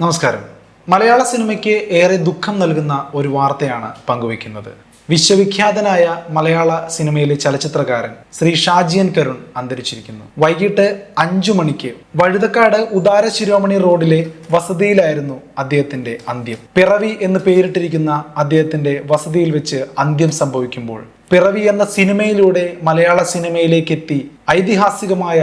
നമസ്കാരം. മലയാള സിനിമയ്ക്ക് ഏറെ ദുഃഖം നൽകുന്ന ഒരു വാർത്തയാണ് പങ്കുവയ്ക്കുന്നത്. വിശ്വവിഖ്യാതനായ മലയാള സിനിമയിലെ ചലച്ചിത്രകാരൻ ശ്രീ ഷാജിയൻ കരുൺ അന്തരിച്ചിരിക്കുന്നു. വൈകിട്ട് അഞ്ചു മണിക്ക് വഴുതക്കാട് ഉദാര ശിരോമണി റോഡിലെ വസതിയിലായിരുന്നു അദ്ദേഹത്തിന്റെ അന്ത്യം. പിറവി എന്ന് പേരിട്ടിരിക്കുന്ന അദ്ദേഹത്തിന്റെ വസതിയിൽ വെച്ച് അന്ത്യം സംഭവിക്കുമ്പോൾ പിറവി എന്ന സിനിമയിലൂടെ മലയാള സിനിമയിലേക്ക് എത്തി ഐതിഹാസികമായ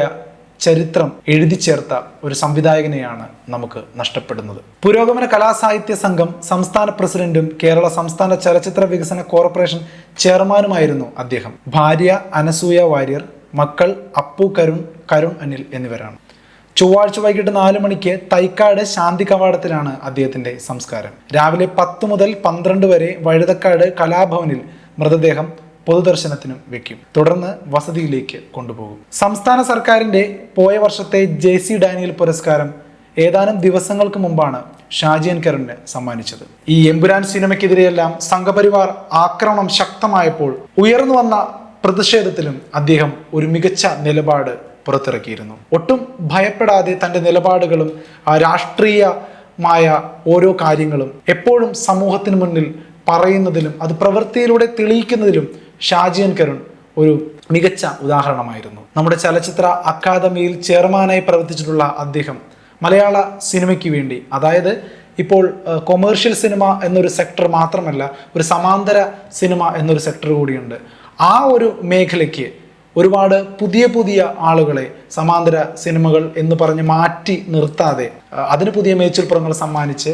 ചരിത്രം എഴുതി ചേർത്ത ഒരു സംവിധായകനെയാണ് നമുക്ക് നഷ്ടപ്പെടുന്നത്. പുരോഗമന കലാസാഹിത്യ സംഘം സംസ്ഥാന പ്രസിഡന്റും കേരള സംസ്ഥാന ചലച്ചിത്ര വികസന കോർപ്പറേഷൻ ചെയർമാനുമായിരുന്നു അദ്ദേഹം. ഭാര്യ അനസൂയ വാര്യർ മക്കൾ അപ്പു കരുൺ കരുൺ അനിൽ എന്നിവരാണ്. ചൊവ്വാഴ്ച വൈകിട്ട് നാല് മണിക്ക് തൈക്കാട് ശാന്തി കവാടത്തിലാണ് അദ്ദേഹത്തിന്റെ സംസ്കാരം. രാവിലെ പത്ത് മുതൽ പന്ത്രണ്ട് വരെ വഴുതക്കാട് കലാഭവനിൽ മൃതദേഹം പൊതുദർശനത്തിനും വെക്കും. തുടർന്ന് വസതിയിലേക്ക് കൊണ്ടുപോകും. സംസ്ഥാന സർക്കാരിന്റെ പോയ വർഷത്തെ ജെ സി ഡാനിയൽ പുരസ്കാരം ഏതാനും ദിവസങ്ങൾക്ക് മുമ്പാണ് ഷാജിയൻ കരുണിന് സമ്മാനിച്ചത്. ഈ എമ്പുരാൻ സിനിമയ്ക്കെതിരെയെല്ലാം സംഘപരിവാർ ആക്രമണം ശക്തമായപ്പോൾ ഉയർന്നു വന്ന പ്രതിഷേധത്തിലും അദ്ദേഹം ഒരു മികച്ച നിലപാട് പുറത്തിറക്കിയിരുന്നു. ഒട്ടും ഭയപ്പെടാതെ തന്റെ നിലപാടുകളും രാഷ്ട്രീയമായ ഓരോ കാര്യങ്ങളും എപ്പോഴും സമൂഹത്തിന് മുന്നിൽ പറയുന്നതിലും അത് പ്രവൃത്തിയിലൂടെ തെളിയിക്കുന്നതിലും ഷാജിയൻ കരുൺ ഒരു മികച്ച ഉദാഹരണമായിരുന്നു. നമ്മുടെ ചലച്ചിത്ര അക്കാദമിയിൽ ചെയർമാനായി പ്രവർത്തിച്ചിട്ടുള്ള അദ്ദേഹം മലയാള സിനിമയ്ക്ക് വേണ്ടി അതായത് ഇപ്പോൾ കൊമേഴ്ഷ്യൽ സിനിമ എന്നൊരു സെക്ടർ മാത്രമല്ല ഒരു സമാന്തര സിനിമ എന്നൊരു സെക്ടർ കൂടിയുണ്ട്. ആ ഒരു മേഖലയ്ക്ക് ഒരുപാട് പുതിയ പുതിയ ആളുകളെ സമാന്തര സിനിമകൾ എന്ന് പറഞ്ഞ് മാറ്റി നിർത്താതെ അതിന് പുതിയ മേച്ചിൽപ്പുറങ്ങൾ സമ്മാനിച്ച്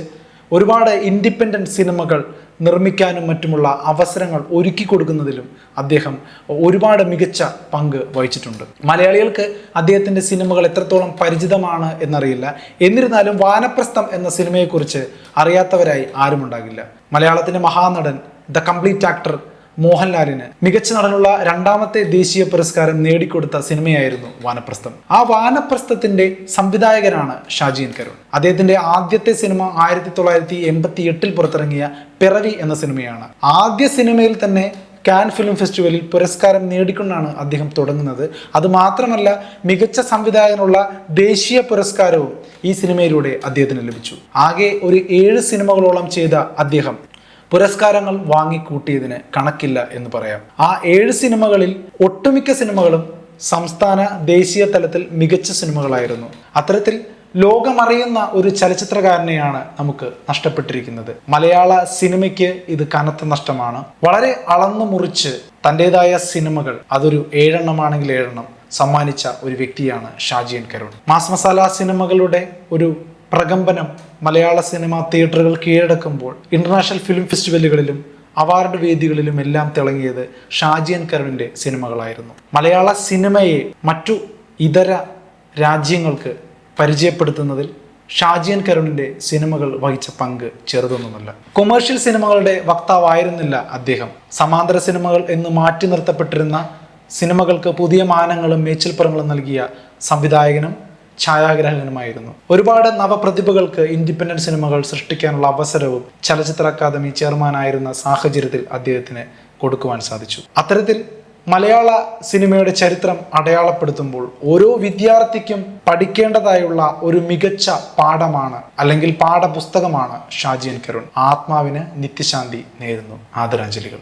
ഒരുപാട് ഇൻഡിപെൻഡന്റ് സിനിമകൾ നിർമ്മിക്കാനും മറ്റുമുള്ള അവസരങ്ങൾ ഒരുക്കി കൊടുക്കുന്നതിലും അദ്ദേഹം ഒരുപാട് മികച്ച പങ്ക് വഹിച്ചിട്ടുണ്ട്. മലയാളികൾക്ക് അദ്ദേഹത്തിന്റെ സിനിമകൾ എത്രത്തോളം പരിചിതമാണ് എന്നറിയില്ല. എന്നിരുന്നാലും വാനപ്രസ്ഥം എന്ന സിനിമയെക്കുറിച്ച് അറിയാത്തവരായി ആരുമുണ്ടാകില്ല. മലയാളത്തിന്റെ മഹാനടൻ ദ കംപ്ലീറ്റ് ആക്ടർ മോഹൻലാലിന് മികച്ച നടനുള്ള രണ്ടാമത്തെ ദേശീയ പുരസ്കാരം നേടിക്കൊടുത്ത സിനിമയായിരുന്നു വാനപ്രസ്ഥം. ആ വാനപ്രസ്ഥത്തിന്റെ സംവിധായകനാണ് ഷാജിയൻ കരുൺ അദ്ദേഹത്തിന്റെ ആദ്യത്തെ സിനിമ ആയിരത്തി തൊള്ളായിരത്തി എൺപത്തി എട്ടിൽ പുറത്തിറങ്ങിയ പിറവി എന്ന സിനിമയാണ്. ആദ്യ സിനിമയിൽ തന്നെ കാൻ ഫിലിം ഫെസ്റ്റിവലിൽ പുരസ്കാരം നേടിക്കൊണ്ടാണ് അദ്ദേഹം തുടങ്ങുന്നത്. അതുമാത്രമല്ല മികച്ച സംവിധായകനുള്ള ദേശീയ പുരസ്കാരവും ഈ സിനിമയിലൂടെ അദ്ദേഹത്തിന് ലഭിച്ചു. ആകെ ഒരു ഏഴ് സിനിമകളോളം ചെയ്ത അദ്ദേഹം പുരസ്കാരങ്ങൾ വാങ്ങിക്കൂട്ടിയതിന് കണക്കില്ല എന്ന് പറയാം. ആ ഏഴ് സിനിമകളിൽ ഒട്ടുമിക്ക സിനിമകളും സംസ്ഥാന ദേശീയ തലത്തിൽ മികച്ച സിനിമകളായിരുന്നു. അത്തരത്തിൽ ലോകമറിയുന്ന ഒരു ചലച്ചിത്രകാരനെയാണ് നമുക്ക് നഷ്ടപ്പെട്ടിരിക്കുന്നത്. മലയാള സിനിമയ്ക്ക് ഇത് കനത്ത നഷ്ടമാണ്. വളരെ അളന്നു മുറിച്ച് തന്റെതായ സിനിമകൾ അതൊരു ഏഴെണ്ണമാണെങ്കിൽ ഏഴെണ്ണം സമ്മാനിച്ച ഒരു വ്യക്തിയാണ് ഷാജിയൻ കരുൺ മാസ് മസാല സിനിമകളുടെ ഒരു പ്രകമ്പനം മലയാള സിനിമ തിയേറ്ററുകൾ കീഴടക്കുമ്പോൾ ഇന്റർനാഷണൽ ഫിലിം ഫെസ്റ്റിവലുകളിലും അവാർഡ് വേദികളിലും എല്ലാം തിളങ്ങിയത് ഷാജിയൻ കരുണിന്റെ സിനിമകളായിരുന്നു. മലയാള സിനിമയെ മറ്റു ഇതര രാജ്യങ്ങൾക്ക് പരിചയപ്പെടുത്തുന്നതിൽ ഷാജിയൻ കരുണിന്റെ സിനിമകൾ വഹിച്ച പങ്ക് ചെറുതൊന്നുമല്ല. കൊമേഴ്ഷ്യൽ സിനിമകളുടെ വക്താവായിരുന്നില്ല അദ്ദേഹം. സമാന്തര സിനിമകൾ എന്ന് മാറ്റി നിർത്തപ്പെട്ടിരുന്ന സിനിമകൾക്ക് പുതിയ മാനങ്ങളും മേച്ചിൽപ്പുറങ്ങളും നൽകിയ സംവിധായകനും ഛായാഗ്രാഹകനുമായിരുന്നു. ഒരുപാട് നവപ്രതിഭകൾക്ക് ഇൻഡിപെൻഡന്റ് സിനിമകൾ സൃഷ്ടിക്കാനുള്ള അവസരവും ചലച്ചിത്ര അക്കാദമി ചെയർമാനായിരുന്ന സാഹചര്യത്തിൽ അദ്ദേഹത്തിന് കൊടുക്കുവാൻ സാധിച്ചു. അത്തരത്തിൽ മലയാള സിനിമയുടെ ചരിത്രം അടയാളപ്പെടുത്തുമ്പോൾ ഓരോ വിദ്യാർത്ഥിക്കും പഠിക്കേണ്ടതായുള്ള ഒരു മികച്ച പാഠമാണ് അല്ലെങ്കിൽ പാഠപുസ്തകമാണ് ഷാജിയൻ കരുൺ ആത്മാവിന് നിത്യശാന്തി നേരുന്നു. ആദരാഞ്ജലികൾ.